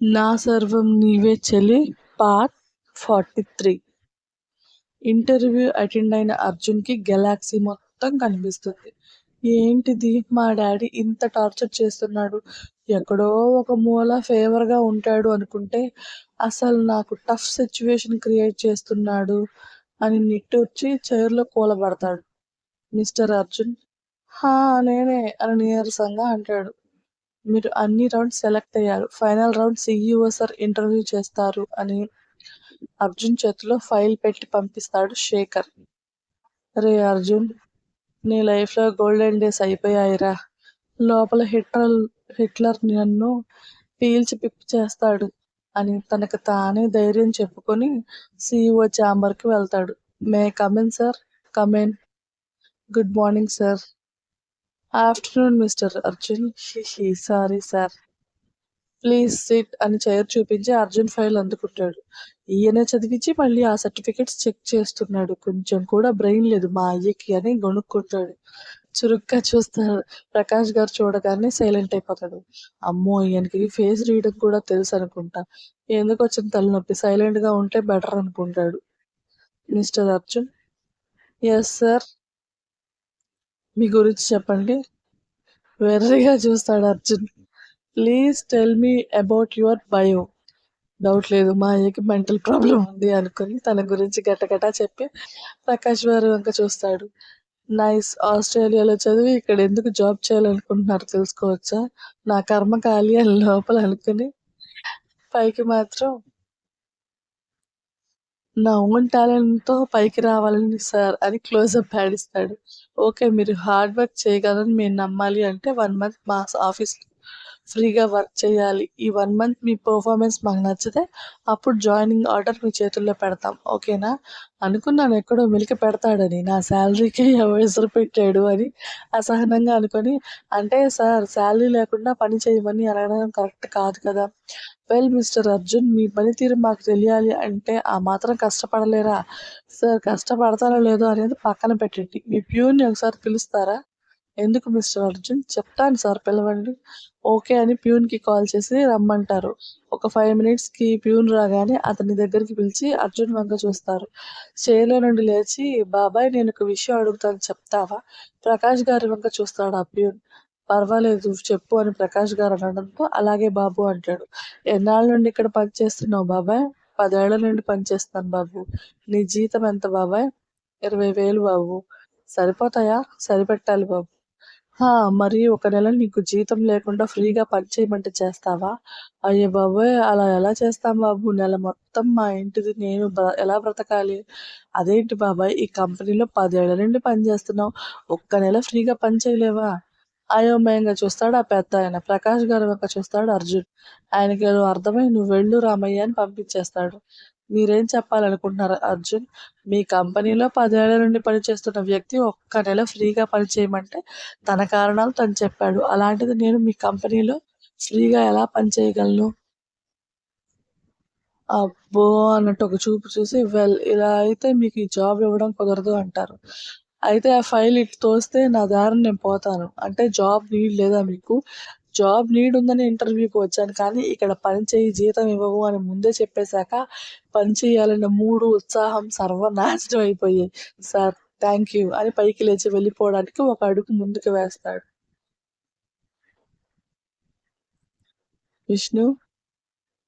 Naa Sarvam Neeve Cheli part forty three. Interview attend అయిన అర్జున్కి Galaxy మొత్తం కనిపిస్తుంది. ఏంటిది? మా డాడీ ఇంత టార్చర్ చేస్తున్నాడు. ఎక్కడో ఒక మూల ఫేవర్గా ఉంటాడు అనుకుంటే అసలు నాకు టఫ్ సిచ్యువేషన్ క్రియేట్ చేస్తున్నాడు అని నిట్టూర్చి చైర్లో కూలబడతాడు. మిస్టర్ అర్జున్ హా నేనే అని నీరసంగా అంటాడు. మీరు అన్ని రౌండ్స్ సెలెక్ట్ అయ్యారు. Final round CEO sir interview చేస్తారు అని అర్జున్ చేతిలో ఫైల్ పెట్టి పంపిస్తాడు శేఖర్. రే అర్జున్ నీ లైఫ్లో గోల్డెన్ డేస్ అయిపోయాయిరా. లోపల హిట్లర్ హిట్లర్ నన్ను పీల్చి పిప్పి చేస్తాడు అని తనకు తానే ధైర్యం చెప్పుకొని సిఇఓ ఛాంబర్కి వెళ్తాడు. May come in sir come in good morning sir. Afternoon mister Arjun he sorry sir please sit అని చైర్ చూపించి అర్జున్ ఫైల్ అందుకుంటాడు. ఈయన చదివించి మళ్ళీ ఆ సర్టిఫికెట్స్ చెక్ చేస్తున్నాడు. కొంచెం కూడా బ్రెయిన్ లేదు మా అయ్యకి అని గొనుక్కుంటాడు చురుగ్గా చూస్తాడు ప్రకాష్ గారు చూడగానే సైలెంట్ అయిపోతాడు. అమ్మో ఈయనకి ఫేస్ రీడింగ్ కూడా తెలుసు అనుకుంటా. ఎందుకు వచ్చిన తలనొప్పి? సైలెంట్గా ఉంటే బెటర్ అనుకుంటాడు. మిస్టర్ అర్జున్ ఎస్ సార్ మీ గురించి చెప్పండి. వెర్రిగా చూస్తాడు Arjun. Please tell me about your biodata లేదు మా అయ్యకి మెంటల్ ప్రాబ్లం ఉంది అనుకుని తన గురించి గటగటా చెప్పి ప్రకాష్ వారు వంక చూస్తాడు. నైస్ ఆస్ట్రేలియాలో చదివి ఇక్కడ ఎందుకు జాబ్ చేయాలనుకుంటున్నారు తెలుసుకోవచ్చా? నా కర్మ ఖాళీ అని లోపల అనుకుని పైకి మాత్రం నా ఓన్ టాలెంట్తో పైకి రావాలని సార్ అని క్లోజప్ ఆడిస్తాడు ఓకే మీరు హార్డ్ వర్క్ చేయగలరని మేము నమ్మాలి అంటే వన్ మంత్ మా ఆఫీస్ ఫ్రీగా వర్క్ చేయాలి. ఈ వన్ మంత్ మీ పర్ఫార్మెన్స్ మాకు నచ్చితే అప్పుడు జాయినింగ్ ఆర్డర్ మీ చేతుల్లో పెడతాం. ఓకేనా? అనుకున్నాను ఎక్కడో మిలికి పెడతాడని. నా శాలరీకి ఎవరు పెట్టాడు అని అసహనంగా అనుకొని అంటే సార్ శాలరీ లేకుండా పని చేయమని అనగడం కరెక్ట్ కాదు కదా. వెల్ మిస్టర్ అర్జున్ మీ పనితీరు మాకు తెలియాలి అంటే ఆ మాత్రం కష్టపడలేరా? సార్ కష్టపడతారో లేదో అనేది పక్కన పెట్టండి. మీ ప్యూర్ని ఒకసారి పిలుస్తారా? ఎందుకు మిస్టర్ అర్జున్? చెప్తాను సార్ పిలవండి. ఓకే అని ప్యూన్కి కాల్ చేసి రమ్మంటారు. ఒక ఫైవ్ మినిట్స్కి ప్యూన్ రాగానే అతని దగ్గరికి పిలిచి అర్జున్ వంక చూస్తారు. చైర్లో నుండి లేచి బాబాయ్ నేను ఒక విషయం అడుగుతాను చెప్తావా? ప్రకాష్ గారి వంక చూస్తాడు ఆ ప్యూన్. పర్వాలేదు చెప్పు అని ప్రకాష్ గారు అనడంతో అలాగే బాబు అంటాడు. ఎన్నాళ్ళ నుండి ఇక్కడ పనిచేస్తున్నావు బాబాయ్? పదేళ్ళ నుండి పనిచేస్తాను బాబు. నీ జీతం ఎంత బాబాయ్? ఇరవై వేలు బాబు. సరిపోతాయా? సరిపెట్టాలి బాబు. మరి ఒక నెల నీకు జీతం లేకుండా ఫ్రీగా పని చేయమంటే చేస్తావా? అయ్యే బాబోయ్! అలా ఎలా చేస్తాం బాబు? నెల మొత్తం మా ఇంటిది నేను ఎలా బ్రతకాలి? అదేంటి బాబాయ్ ఈ కంపెనీలో పదేళ్ళ నుండి పనిచేస్తున్నావు. ఒక్క నెల ఫ్రీగా పని చేయలేవా? అయోమయంగా చూస్తాడు ఆ పెద్దాయన. ప్రకాష్ గారు వంక చూస్తాడు అర్జున్. ఆయనకి అర్థమై నువ్వు వెళ్ళు రామయ్య అని పంపించేస్తాడు. మీరేం చెప్పాలనుకుంటున్నారు అర్జున్? మీ కంపెనీలో పదేళ్ళ నుండి పనిచేస్తున్న వ్యక్తి ఒక్క నెల ఫ్రీగా పని చేయమంటే తన కారణాలు తను చెప్పాడు. అలాంటిది నేను మీ కంపెనీలో ఫ్రీగా ఎలా పని చేయగలను? అబ్బో! అన్నట్టు ఒక చూపు చూసి వెల్ ఇలా అయితే మీకు ఈ జాబ్ ఇవ్వడం కుదరదు అంటారు. అయితే ఆ ఫైల్ ఇటు తోస్తే నా దారిని నేను పోతాను. అంటే జాబ్ నీడ్ లేదా మీకు? జాబ్ నీడ్ ఉందని ఇంటర్వ్యూకి వచ్చాను కానీ ఇక్కడ పని చేయి జీతం ఇవ్వవు అని ముందే చెప్పేశాక పని చేయాలన్న మూడు ఉత్సాహం సర్వనాశనం అయిపోయాయి. సార్ థ్యాంక్ యూ అని పైకి లేచి వెళ్ళిపోవడానికి ఒక అడుగు ముందుకు వేస్తాడు. విష్ణు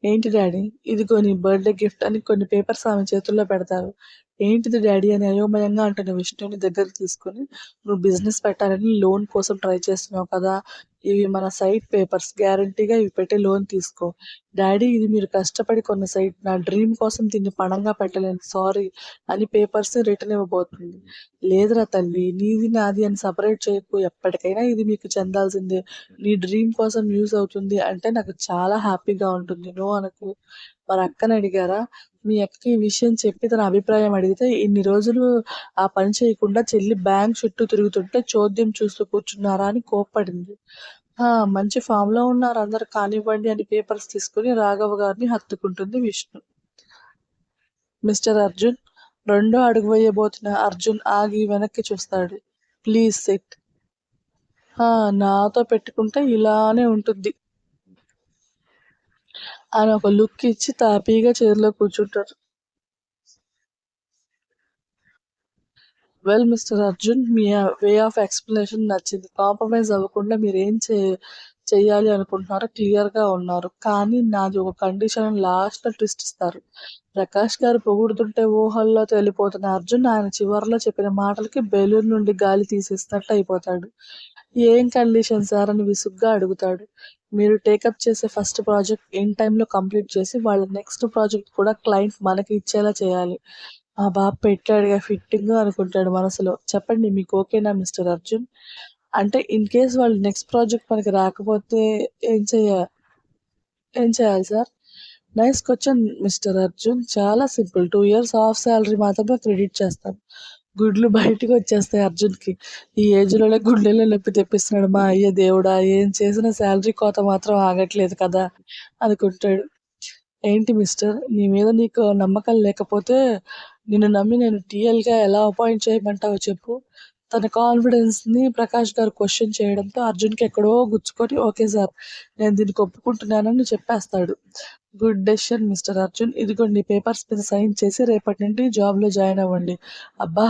ఏంటి డాడీ? ఇదిగో నీ బర్త్డే గిఫ్ట్ అని కొన్ని పేపర్స్ ఆమె చేతుల్లో పెడతారు. ఏంటిది డాడీ అని అయోమయంగా అంటున్న విష్ణుని దగ్గర తీసుకుని నువ్వు బిజినెస్ పెట్టాలని లోన్ కోసం ట్రై చేస్తున్నావు కదా. ఇవి మన సైట్ పేపర్స్ గ్యారంటీగా ఇవి పెట్టి లోన్ తీసుకో. డాడీ ఇది మీరు కష్టపడి కొన్న సైట్. నా డ్రీమ్ కోసం దీన్ని పణంగా పెట్టలేను. సారీ అని పేపర్స్ రిటర్న్ ఇవ్వబోతుంది. లేదురా తల్లి నీది నాది అని సపరేట్ చేయకు. ఎప్పటికైనా ఇది మీకు చెందాల్సిందే. నీ డ్రీమ్ కోసం యూజ్ అవుతుంది అంటే నాకు చాలా హ్యాపీగా ఉంటుంది. నో అనకు. మన అక్కని అడిగారా? మీ అక్కకి ఈ విషయం చెప్పి తన అభిప్రాయం అడిగితే ఇన్ని రోజులు ఆ పని చేయకుండా చెల్లి బ్యాంక్ చుట్టూ తిరుగుతుంటే చోద్యం చూస్తూ కూర్చున్నారా అని కోప్పడింది. మంచి ఫామ్లో ఉన్నారు అందరు కానివ్వండి అని పేపర్స్ తీసుకుని రాఘవ గారిని హత్తుకుంటుంది విష్ణు. మిస్టర్ అర్జున్ రెండో అడుగు వేయబోతున్న అర్జున్ ఆగి వెనక్కి చూస్తాడు. Please sit. నాతో పెట్టుకుంటే ఇలానే ఉంటుంది. ఆయన ఒక లుక్ ఇచ్చి తాపీగా చైర్లో కూర్చుంటారు. వెల్ మిస్టర్ అర్జున్ మీ వే ఆఫ్ ఎక్స్ప్లెనేషన్ నచ్చింది. కాంప్రమైజ్ అవ్వకుండా మీరు ఏం చే చెయ్యాలి అనుకుంటున్నారో క్లియర్గా ఉన్నారు. కానీ నాది ఒక కండిషన్ లాస్ట్లో ట్విస్ట్ ఇస్తారు. ప్రకాష్ గారు పొగుడుతుంటే ఊహల్లో తేలిపోతున్న అర్జున్ ఆయన చివరిలో చెప్పిన మాటలకి బెలూన్ నుండి గాలి తీసేసినట్టు అయిపోతాడు. ఏం కండిషన్ సార్ అని విసుగ్గా అడుగుతాడు. మీరు టేకప్ చేసే ఫస్ట్ ప్రాజెక్ట్ ఇన్ టైంలో కంప్లీట్ చేసి వాళ్ళ నెక్స్ట్ ప్రాజెక్ట్ కూడా క్లయింట్ మనకి ఇచ్చేలా చేయాలి. ఆ బాబు పెట్టాడుగా ఫిట్టింగ్ అనుకుంటాడు మనసులో. చెప్పండి మీకు ఓకేనా మిస్టర్ అర్జున్? అంటే ఇన్ కేస్ వాళ్ళు నెక్స్ట్ ప్రాజెక్ట్ మనకి రాకపోతే ఏం చేయాలి ఏం చేయాలి sir? Nice question mister Arjun. చాలా simple. Two years of salary మాత్రమే క్రెడిట్ చేస్తాను గుడ్లు బయటకు వచ్చేస్తాయి అర్జున్కి. ఈ ఏజ్లోనే గుండెల్లో నొప్పి తెప్పిస్తున్నాడు. మా అయ్య దేవుడా ఏం చేసిన శాలరీ కోత మాత్రం ఆగట్లేదు కదా అనుకుంటాడు. ఏంటి మిస్టర్? నీ మీద నీకు నమ్మకం లేకపోతే నిన్ను నమ్మి నేను టీఎల్గా ఎలా అపాయింట్ చేయమంటావో చెప్పు. తన కాన్ఫిడెన్స్ని ప్రకాష్ గారు క్వశ్చన్ చేయడంతో అర్జున్కి ఎక్కడో గుచ్చుకొని ఓకే సార్ నేను దీనికి ఒప్పుకుంటున్నానని చెప్పేస్తాడు. Good decision mister Arjun. ఇదిగోండి పేపర్స్ మీద సైన్ చేసి రేపటి నుండి జాబ్లో జాయిన్ అవ్వండి. అబ్బా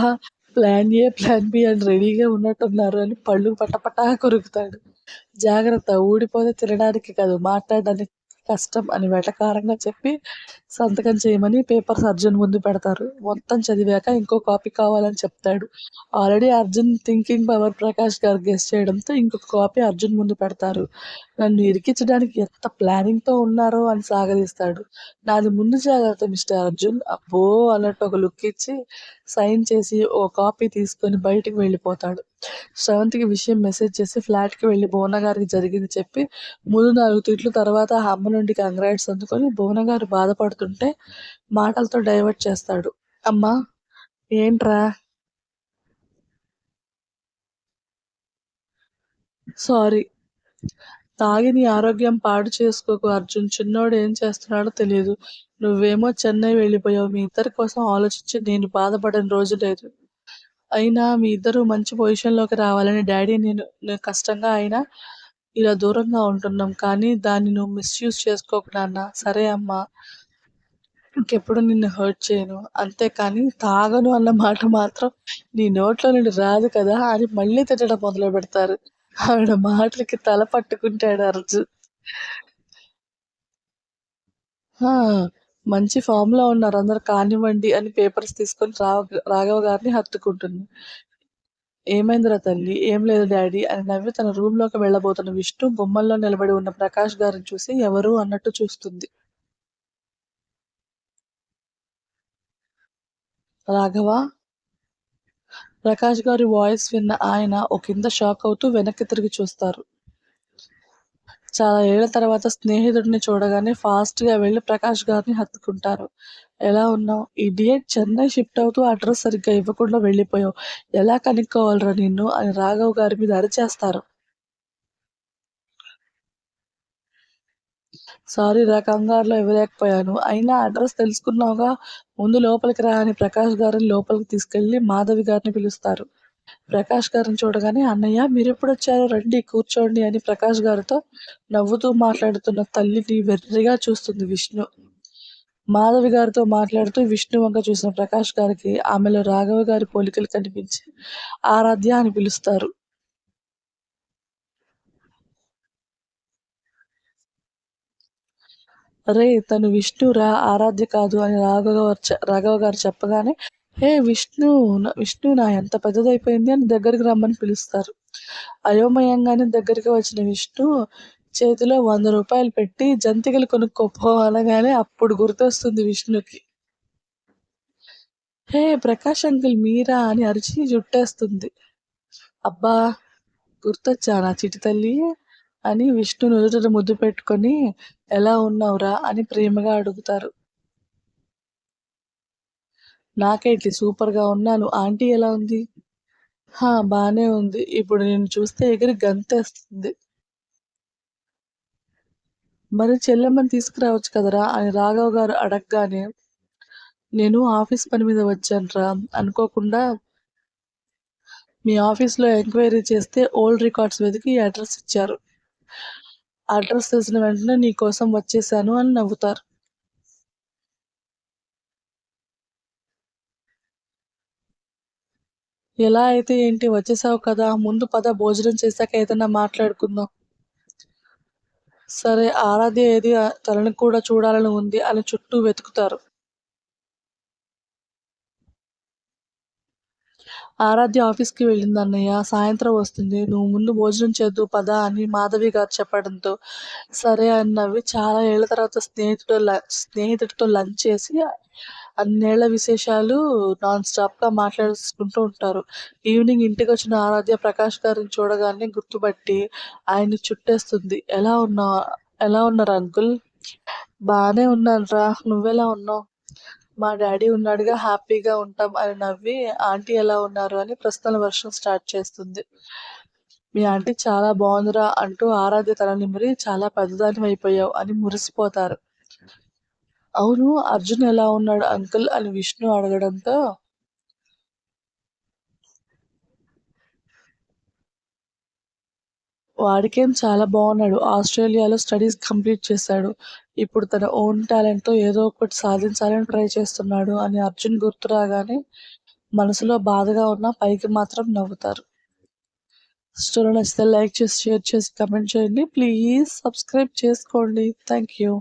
ప్లాన్ ఏ ప్లాన్ బి అని రెడీగా ఉన్నట్టున్నారు అని పళ్ళు పటపటా కొరుకుతాడు. జాగ్రత్త ఊడిపోతే తినడానికి కాదు మాట్లాడడానికి కష్టం అని వెటకారంగా చెప్పి సంతకం చేయమని పేపర్స్ అర్జున్ ముందు పెడతారు. మొత్తం చదివాక ఇంకో కాపీ కావాలని చెప్తాడు. Already Arjun thinking power Prakash garu guest చేయడంతో ఇంకొక కాపీ అర్జున్ ముందు పెడతారు. నన్ను ఇరికించడానికి ఎంత ప్లానింగ్తో ఉన్నారో అని సాగదీస్తాడు. నాది ముందు జాగ్రత్త మిస్టర్ అర్జున్ అబ్బో అన్నట్టు ఒక లుక్ ఇచ్చి సైన్ చేసి ఓ కాపీ తీసుకొని బయటికి వెళ్ళిపోతాడు. శ్రవంతికి విషయం మెసేజ్ చేసి ఫ్లాట్కి వెళ్ళి భువన గారికి జరిగింది చెప్పి ముందు నాలుగు తిట్లు తర్వాత అమ్మ నుండి కంగ్రాట్స్ అందుకొని భువన బాధపడుతూ మాట్లాడుతుంటే మాటలతో డైవర్ట్ చేస్తాడు. అమ్మా ఏంట్రా? సారీ. తాగి నీ ఆరోగ్యం పాడు చేసుకోకు అర్జున్. చిన్నోడు ఏం చేస్తున్నాడో తెలియదు నువ్వేమో చెన్నై వెళ్ళిపోయావు. మీ ఇద్దరి కోసం ఆలోచించి నేను బాధపడని రోజు లేదు. అయినా మీ ఇద్దరు మంచి పొజిషన్లోకి రావాలని డాడీ నేను నేను కష్టంగా అయినా ఇలా దూరంగా ఉంటున్నాం. కానీ దాన్ని నువ్వు మిస్యూజ్ చేసుకోకు నాన్న. సరే అమ్మా. ఇంకెప్పుడు నిన్ను హర్ట్ చేయను. అంతేకాని తాగను అన్న మాట మాత్రం నీ నోట్లో నుండి రాదు కదా అని మళ్ళీ తిట్టడం మొదలు పెడతారు. ఆవిడ మాటలకి తల పట్టుకుంటాడు అర్జున్. మంచి ఫామ్లో ఉన్నారు. అందరు కానివ్వండి అని పేపర్స్ తీసుకొని రావ రాఘవ గారిని హత్తుకుంటుంది. ఏమైందిరా తల్లి? ఏం లేదు డాడీ అని నవ్వి తన రూమ్లోకి వెళ్ళబోతున్న విష్ణు బొమ్మల్లో నిలబడి ఉన్న ప్రకాష్ గారిని చూసి ఎవరు అన్నట్టు చూస్తుంది. రాఘవ? ప్రకాష్ గారి వాయిస్ విన్న ఆయన ఒక కింద షాక్ అవుతూ వెనక్కి తిరిగి చూస్తారు. చాలా ఏళ్ళ తర్వాత స్నేహితుడిని చూడగానే ఫాస్ట్గా వెళ్ళి ప్రకాష్ గారిని హత్తుకుంటారు. ఎలా ఉన్నావు? ఇడియట్? చెన్నై షిఫ్ట్ అవుతూ అడ్రస్ సరిగ్గా ఇవ్వకుండా వెళ్ళిపోయావు. ఎలా కనుక్కోవాలరా నిన్ను? అని రాఘవ్ గారి మీద అరిచేస్తారు. సారీ రా కంగారులో ఇవ్వలేకపోయాను. అయినా అడ్రస్ తెలుసుకున్నావుగా? ముందు లోపలికి రా అని ప్రకాష్ గారిని లోపలికి తీసుకెళ్ళి మాధవి గారిని పిలుస్తారు. ప్రకాష్ గారిని చూడగానే అన్నయ్య మీరెప్పుడొచ్చారో వచ్చారు రండి కూర్చోండి అని ప్రకాష్ గారితో నవ్వుతూ మాట్లాడుతున్న తల్లిని వెర్రిగా చూస్తుంది విష్ణు. మాధవి గారితో మాట్లాడుతూ విష్ణు వంక చూసిన ప్రకాష్ గారికి ఆమెలో రాఘవ గారి పోలికలు కనిపించి ఆరాధ్య అని పిలుస్తారు. రే తను విష్ణురా ఆరాధ్య కాదు అని రాఘవ రాఘవ గారు చెప్పగానే హే విష్ణు నా- విష్ణు నా ఎంత పెద్దదైపోయింది అని దగ్గరికి రమ్మని పిలుస్తారు. అయోమయంగానే దగ్గరికి వచ్చిన విష్ణు చేతిలో వంద రూపాయలు పెట్టి జంతికలు కొనుక్కోపో అనగానే అప్పుడు గుర్తొస్తుంది విష్ణుకి. హే ప్రకాష్ అంకుల్ మీరా? అని అరిచి జుట్టేస్తుంది. అబ్బా గుర్తొచ్చా నా చిటి తల్లి? అని విష్ణు నుదుటను ముద్దు పెట్టుకొని ఎలా ఉన్నావురా? అని ప్రేమగా అడుగుతారు. నాకేంటి సూపర్గా ఉన్నాను. ఆంటీ ఎలా ఉంది? హా బానే ఉంది. ఇప్పుడు నేను చూస్తే ఎగిరి గంతేస్తుంది. మరి చెల్లెమ్మని తీసుకురావచ్చు కదరా? అని రాఘవ్ గారు అడగగానే నేను ఆఫీస్ పని మీద వచ్చానురా. అనుకోకుండా మీ ఆఫీస్లో ఎంక్వైరీ చేస్తే ఓల్డ్ రికార్డ్స్ వెతికి ఈ అడ్రస్ ఇచ్చారు. అడ్రస్ తెలిసిన వెంటనే నీ కోసం వచ్చేసాను అని నవ్వుతారు. ఎలా అయితే ఏంటి వచ్చేసావు కదా ముందు పద భోజనం చేశాక ఏదైనా మాట్లాడుకుందాం. సరే ఆరాధ్య ఏది తనని కూడా చూడాలని ఉంది అని చుట్టూ వెతుకుతారు. ఆరాధ్య ఆఫీస్కి వెళ్ళింది అన్నయ్య. సాయంత్రం వస్తుంది. నువ్వు ముందు భోజనం చేద్దు పద అని మాధవి గారు చెప్పడంతో సరే అని చాలా ఏళ్ళ తర్వాత స్నేహితుడు స్నేహితుడితో లంచ్ చేసి అన్నేళ్ళ విశేషాలు నాన్ స్టాప్గా మాట్లాడుకుంటూ ఉంటారు. ఈవినింగ్ ఇంటికి వచ్చిన ఆరాధ్య ప్రకాష్ గారిని చూడగానే గుర్తుపట్టి ఆయన్ని చుట్టేస్తుంది. ఎలా ఉన్నా ఎలా ఉన్నారు అంకుల్? బాగానే ఉన్నాను రా నువ్వెలా ఉన్నావు? మా డాడీ ఉన్నాడుగా హ్యాపీగా ఉంటాం అని నవ్వి ఆంటీ ఎలా ఉన్నారు? అని ప్రశ్నల వర్షం స్టార్ట్ చేస్తుంది. మీ ఆంటీ చాలా బాగుందిరా అంటూ ఆరాధ్య తల నిమిరి చాలా పెద్దదాని అయిపోయావు అని మురిసిపోతారు. అవును అర్జున్ ఎలా ఉన్నాడు అంకుల్? అని విష్ణు అడగడంతో వాడికేం చాలా బాగున్నాడు. ఆస్ట్రేలియాలో స్టడీస్ కంప్లీట్ చేశాడు. ఇప్పుడు తన ఓన్ టాలెంట్తో ఏదో ఒకటి సాధించాలని ట్రై చేస్తున్నాడు అని అర్జున్ గుర్తు రాగానే మనసులో బాధగా ఉన్న పైకి మాత్రం నవ్వుతారు. స్టోరీ నచ్చితే లైక్ చేసి షేర్ చేసి కమెంట్ చేయండి. ప్లీజ్ సబ్స్క్రైబ్ చేసుకోండి. Thank you